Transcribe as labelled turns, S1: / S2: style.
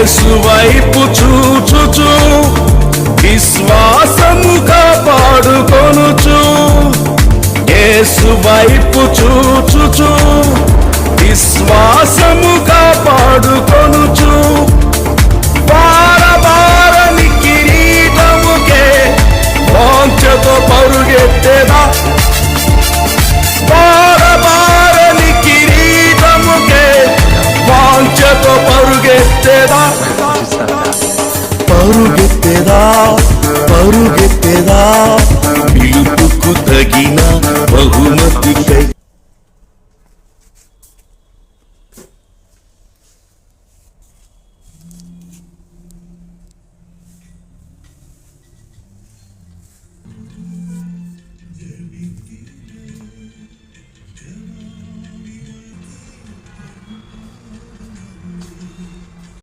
S1: యేసు వైపు చూచుచు విశ్వాసముగా పాడుకొనుచు యేసు వైపు చూచుచు విశ్వాసముగా పాడుకొనుచు పరుగెత్తేదా? పరుగెత్తేదా? పరుగెత్తేదా? పిలుపుకు తగిన బహుమతి